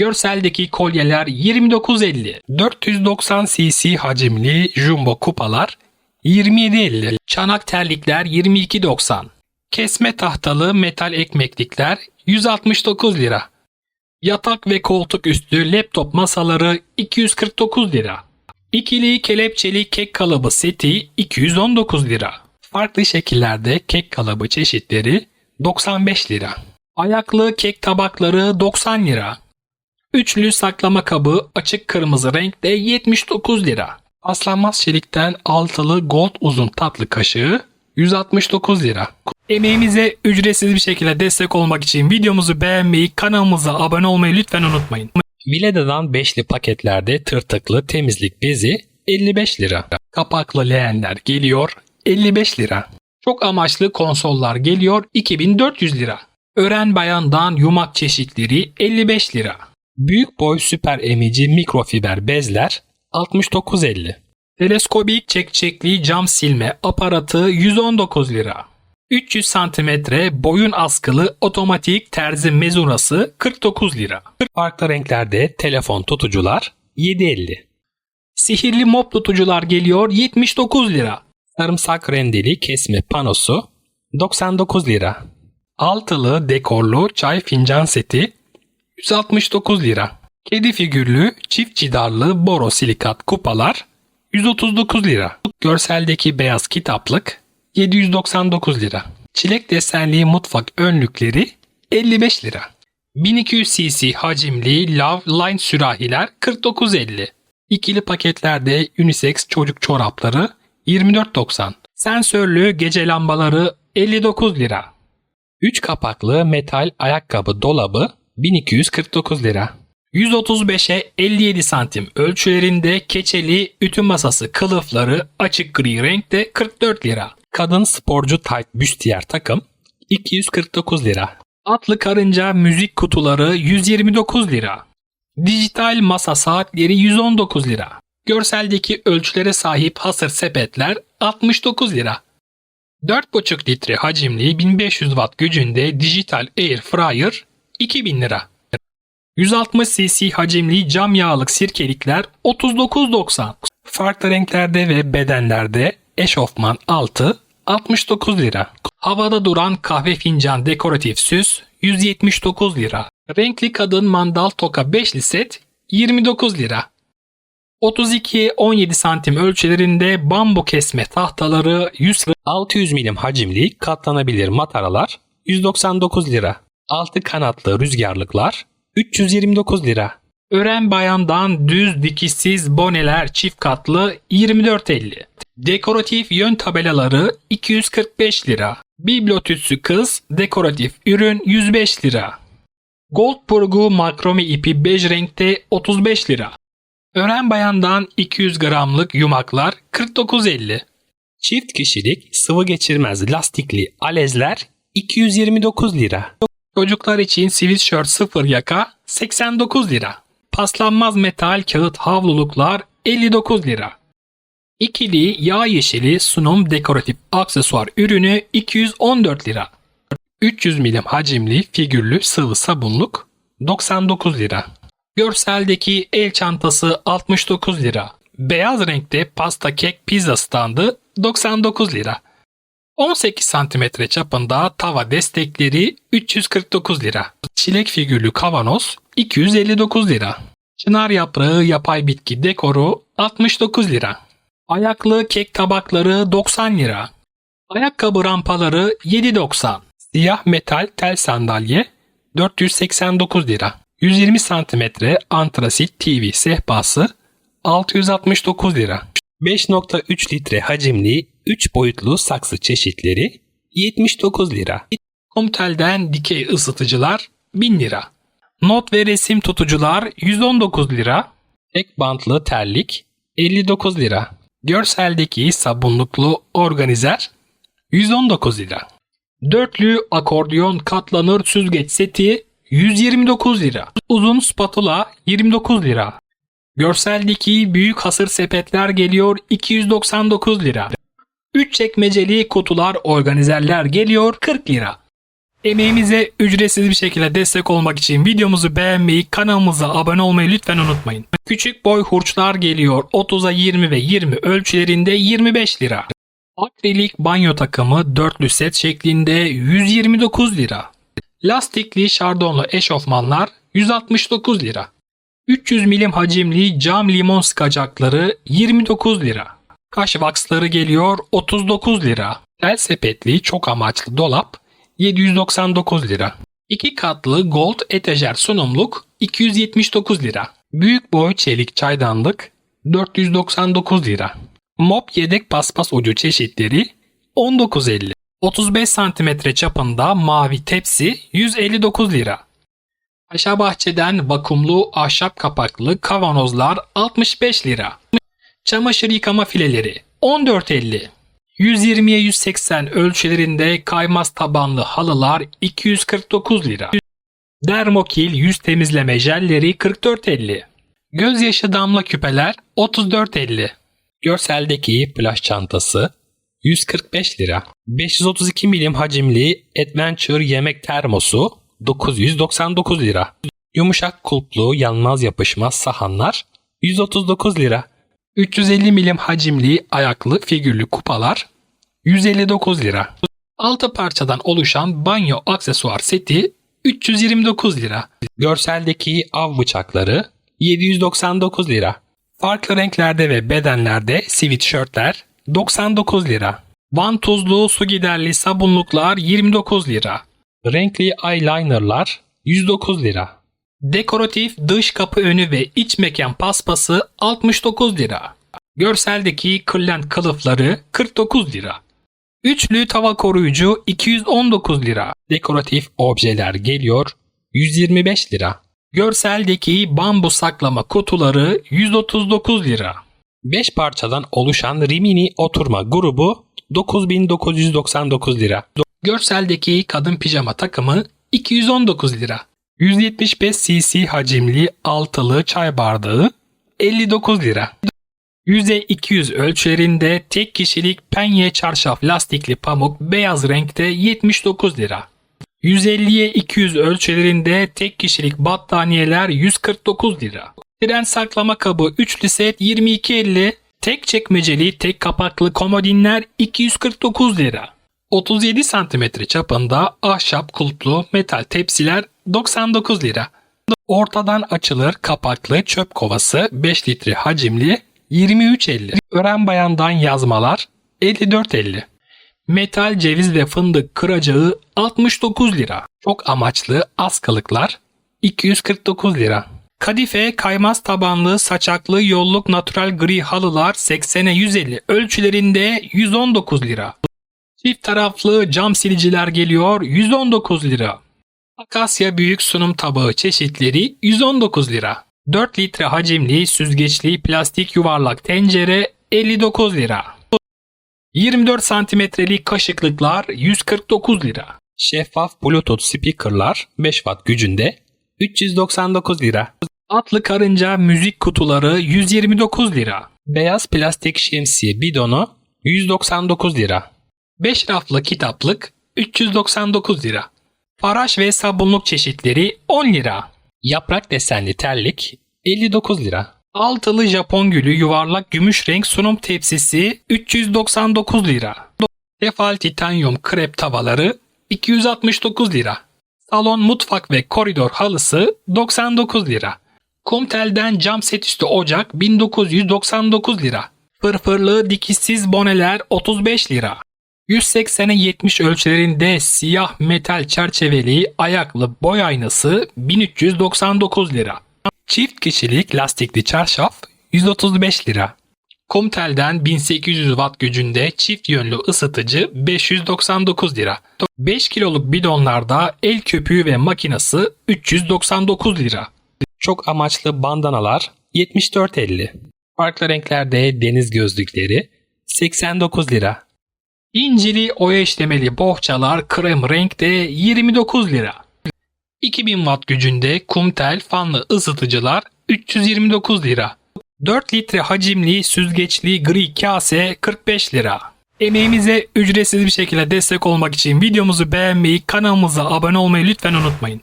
Görseldeki kolyeler 29.50. 490 cc hacimli jumbo kupalar 27.50. Çanak terlikler 22.90. Kesme tahtalı metal ekmeklikler 169 lira. Yatak ve koltuk üstü laptop masaları 249 lira. İkili kelepçeli kek kalıbı seti 219 lira. Farklı şekillerde kek kalıbı çeşitleri 95 lira. Ayaklı kek tabakları 90 lira. Üçlü saklama kabı açık kırmızı renkte 79 lira. Aslanmaz çelikten altılı gold uzun tatlı kaşığı 169 lira. Emeğimize ücretsiz bir şekilde destek olmak için videomuzu beğenmeyi, kanalımıza abone olmayı lütfen unutmayın. Vileda'dan beşli paketlerde tırtıklı temizlik bezi 55 lira. Kapaklı leğenler geliyor 55 lira. Çok amaçlı konsollar geliyor 2400 lira. Ören bayandan yumak çeşitleri 55 lira. Büyük boy süper emici mikrofiber bezler 69.50. Teleskobik çekçekli cam silme aparatı 119 lira. 300 santimetre boyun askılı otomatik terzi mezurası 49 lira. Farklı renklerde telefon tutucular 7.50. Sihirli mop tutucular geliyor 79 lira. Sarımsak rendeli kesme panosu 99 lira. Altılı dekorlu çay fincan seti 169 lira. Kedi figürlü çift cidarlı borosilikat kupalar 139 lira. Görseldeki beyaz kitaplık 799 lira. Çilek desenli mutfak önlükleri 55 lira. 1200 cc hacimli Love Line sürahiler 49.50. İkili paketlerde unisex çocuk çorapları 24.90. Sensörlü gece lambaları 59 lira. 3 kapaklı metal ayakkabı dolabı 1249 lira. 135'e 57 santim ölçülerinde keçeli ütü masası kılıfları açık gri renkte 44 lira. Kadın sporcu tight büstiyer takım 249 lira. Atlı karınca müzik kutuları 129 lira. Dijital masa saatleri 119 lira. Görseldeki ölçülere sahip hasır sepetler 69 lira. 4,5 litre hacimli 1500 watt gücünde dijital air fryer 2000 lira. 160 cc hacimli cam yağlık sirkelikler 39.90. Farklı renklerde ve bedenlerde eşofman altı 69 lira. Havada duran kahve fincan dekoratif süs 179 lira. Renkli kadın mandal toka 5'li set 29 lira. 32-17 santim ölçülerinde bambu kesme tahtaları 100 lira. 600 milim hacimli katlanabilir mataralar 199 lira. Altı kanatlı rüzgarlıklar 329 lira. Ören bayandan düz dikişsiz boneler çift katlı 24.50. Dekoratif yön tabelaları 245 lira. Bibliotüsü kız dekoratif ürün 105 lira. Goldburgu makrome ipi bej renkte 35 lira. Ören bayandan 200 gramlık yumaklar 49.50. Çift kişilik sıvı geçirmez lastikli alezler 229 lira. Çocuklar için sweatshirt sıfır yaka 89 lira. Paslanmaz metal kağıt havluluklar 59 lira. İkili yağ yeşili sunum dekoratif aksesuar ürünü 214 lira. 300 milim hacimli figürlü sıvı sabunluk 99 lira. Görseldeki el çantası 69 lira. Beyaz renkte pasta kek pizza standı 99 lira. 18 cm çapında tava destekleri 349 lira. Çilek figürlü kavanoz 259 lira. Çınar yaprağı yapay bitki dekoru 69 lira. Ayaklı kek tabakları 90 lira. Ayakkabı rampaları 7.90. Siyah metal tel sandalye 489 lira. 120 cm antrasit TV sehpası 669 lira. 5.3 litre hacimli 3 boyutlu saksı çeşitleri 79 lira. Komtel'den dikey ısıtıcılar 1000 lira. Not ve resim tutucular 119 lira. Tek bantlı terlik 59 lira. Görseldeki sabunluklu organizer 119 lira. Dörtlü akordiyon katlanır süzgeç seti 129 lira. Uzun spatula 29 lira. Görseldeki büyük hasır sepetler geliyor 299 lira. 3 çekmeceli kutular organizerler geliyor 40 lira. Emeğimize ücretsiz bir şekilde destek olmak için videomuzu beğenmeyi, kanalımıza abone olmayı lütfen unutmayın. Küçük boy hurçlar geliyor 30'a 20 ve 20 ölçülerinde 25 lira. Akrilik banyo takımı dörtlü set şeklinde 129 lira. Lastikli şardonlu eşofmanlar 169 lira. 300 milim hacimli cam limon sıkacakları 29 lira. Kaş vaksları geliyor 39 lira. El sepetli çok amaçlı dolap 799 lira. 2 katlı gold etajer sunumluk 279 lira. Büyük boy çelik çaydanlık 499 lira. Mop yedek paspas ucu çeşitleri 19.50. 35 cm çapında mavi tepsi 159 lira. Paşa Bahçe'den vakumlu ahşap kapaklı kavanozlar 65 lira. Çamaşır yıkama fileleri 14.50. 120'ye 180 ölçülerinde kaymaz tabanlı halılar 249 lira. Dermokil yüz temizleme jelleri 44.50. Gözyaşı damla küpeler 34.50. Görseldeki plaj çantası 145 lira. 532 milim hacimli Adventure yemek termosu 999 lira. Yumuşak kulplu yanmaz yapışmaz sahanlar 139 lira. 350 milim hacimli ayaklı figürlü kupalar 159 lira. 6 parçadan oluşan banyo aksesuar seti 329 lira. Görseldeki av bıçakları 799 lira. Farklı renklerde ve bedenlerde sweatshirtler 99 lira. Vantuzlu su giderli sabunluklar 29 lira. Renkli eyelinerlar 109 lira. Dekoratif dış kapı önü ve iç mekan paspası 69 lira. Görseldeki kırlent kılıfları 49 lira. Üçlü tava koruyucu 219 lira. Dekoratif objeler geliyor 125 lira. Görseldeki bambu saklama kutuları 139 lira. 5 parçadan oluşan Rimini oturma grubu 9999 lira. Görseldeki kadın pijama takımı 219 lira. 175 cc hacimli altılı çay bardağı 59 lira. Yüze 200 ölçülerinde tek kişilik penye çarşaf lastikli pamuk beyaz renkte 79 lira. 150'ye 200 ölçülerinde tek kişilik battaniyeler 149 lira. Tren saklama kabı üçlü set 22.50, tek çekmeceli tek kapaklı komodinler 249 lira. 37 cm çapında ahşap kulplu metal tepsiler 99 lira. Ortadan açılır kapaklı çöp kovası 5 litre hacimli 23.50. Ören bayandan yazmalar 54.50. Metal ceviz ve fındık kıracağı 69 lira. Çok amaçlı askılıklar 249 lira. Kadife kaymaz tabanlı saçaklı yolluk natural gri halılar 80'e 150 ölçülerinde 119 lira. Çift taraflı cam siliciler geliyor 119 lira. Akasya büyük sunum tabağı çeşitleri 119 lira. 4 litre hacimli süzgeçli plastik yuvarlak tencere 59 lira. 24 santimetrelik kaşıklıklar 149 lira. Şeffaf Bluetooth speakerlar 5 watt gücünde 399 lira. Atlı karınca müzik kutuları 129 lira. Beyaz plastik şemsiye bidonu 199 lira. 5 raflı kitaplık 399 lira. Faraş ve sabunluk çeşitleri 10 lira. Yaprak desenli terlik 59 lira. Altılı Japon gülü yuvarlak gümüş renk sunum tepsisi 399 lira. Tefal titanyum krep tavaları 269 lira. Salon mutfak ve koridor halısı 99 lira. Kumtel'den cam set üstü ocak 1999 lira. Fırfırlı dikişsiz boneler 35 lira. 180'e 70 ölçülerinde siyah metal çerçeveli ayaklı boy aynası 1399 lira. Çift kişilik lastikli çarşaf 135 lira. Comtel'den 1800 watt gücünde çift yönlü ısıtıcı 599 lira. 5 kiloluk bidonlarda el köpüğü ve makinası 399 lira. Çok amaçlı bandanalar 74.50. Farklı renklerde deniz gözlükleri 89 lira. İncili oya işlemeli bohçalar krem renkte 29 lira. 2000 watt gücünde kumtel fanlı ısıtıcılar 329 lira. 4 litre hacimli süzgeçli gri kase 45 lira. Emeğimize ücretsiz bir şekilde destek olmak için videomuzu beğenmeyi, kanalımıza abone olmayı lütfen unutmayın.